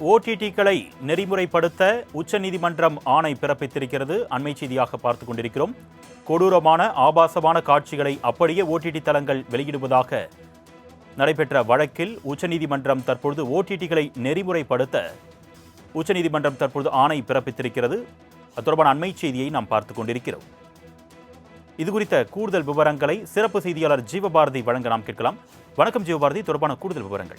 ஓடிடிக்களை நெறிமுறைப்படுத்த உச்சநீதிமன்றம் ஆணை பிறப்பித்திருக்கிறது. அண்மை செய்தியாக பார்த்துக் கொண்டிருக்கிறோம். கொடூரமான ஆபாசமான காட்சிகளை அப்படியே ஓடிடி தளங்கள் வெளியிடுவதாக நடைபெற்ற வழக்கில் உச்சநீதிமன்றம் தற்பொழுது ஓடிடிகளை நெறிமுறைப்படுத்த உச்சநீதிமன்றம் தற்பொழுது ஆணை பிறப்பித்திருக்கிறது. அது தொடர்பான அண்மை செய்தியை நாம் பார்த்துக் கொண்டிருக்கிறோம். இது குறித்த கூடுதல் விவரங்களை சிறப்பு செய்தியாளர் ஜீவபாரதி வழங்க நாம் கேட்கலாம். வணக்கம் ஜீவபாரதி. தொடர்பான கூடுதல் விவரங்கள்.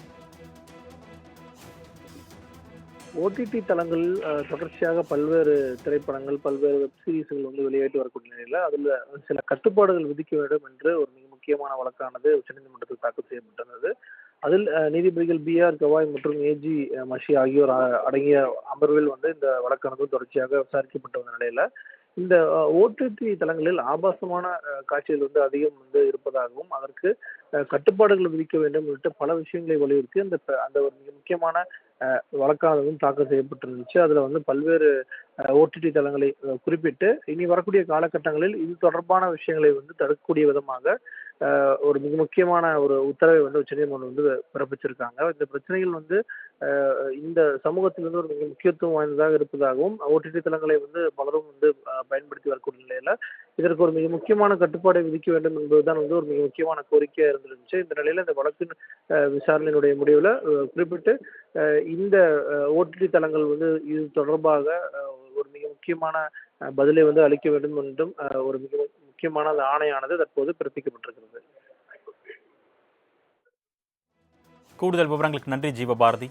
ஓடிடி தளங்கள் தொடர்ச்சியாக பல்வேறு திரைப்படங்கள் பல்வேறு வெப் சீரிஸ்கள் வந்து வெளியேற்றி வரக்கூடிய நிலையில் அதில் சில கட்டுப்பாடுகள் விதிக்க வேண்டும் என்று ஒரு மிக முக்கியமான வழக்கானது உச்சநீதிமன்றத்தில் தாக்கல் செய்யப்பட்டிருந்தது. அதில் நீதிபதிகள் பி ஆர் கவாய் மற்றும் ஏஜி மஷி ஆகியோர் அடங்கிய அமர்வில் வந்து இந்த வழக்கானது தொடர்ச்சியாக விசாரிக்கப்பட்டு வந்த நிலையில் இந்த ஓடிடி தளங்களில் ஆபாசமான காட்சிகள் வந்து அதிகம் வந்து இருப்பதாகவும் அதற்கு கட்டுப்பாடுகள் விதிக்க வேண்டும் உள்ளிட்ட பல விஷயங்களை வலியுறுத்தி அந்த அந்த ஒரு மிக முக்கியமான வழக்கானதும் தாக்கல் செய்யப்பட்டிருந்துச்சு. அதில் வந்து பல்வேறு ஓடிடி தளங்களை குறிப்பிட்டு இனி வரக்கூடிய காலகட்டங்களில் இது தொடர்பான விஷயங்களை வந்து தடுக்கக்கூடிய விதமாக ஒரு மிக முக்கியமான ஒரு உத்தரவை வந்து உச்சநீதிமன்றம் வந்து பிறப்பிச்சிருக்காங்க. இந்த பிரச்சனைகள் வந்து இந்த சமூகத்தில் வந்து ஒரு மிக முக்கியத்துவம் வாய்ந்ததாக இருப்பதாகவும் ஓடிடி தளங்களை வந்து பலரும் வந்து பயன்படுத்தி வரக்கூடிய நிலையில இதற்கு ஒரு மிக முக்கியமான கட்டுப்பாடை விதிக்க வேண்டும் என்பதுதான் வந்து ஒரு மிக முக்கியமான கோரிக்கையாக இருந்துருந்துச்சு. இந்த நிலையில இந்த வழக்கின் விசாரணையினுடைய முடிவில் குறிப்பிட்டு இந்த ஓடிடி தளங்கள் வந்து இது தொடர்பாக ஒரு மிக முக்கியமான பதிலை வந்து அளிக்க வேண்டும் என்றும் ஒரு மிக முக்கியமான அந்த ஆணையானது தற்போது பிறப்பிக்கப்பட்டிருக்கிறது. கூடுதல் விவரங்களுக்கு நன்றி ஜீவபாரதி.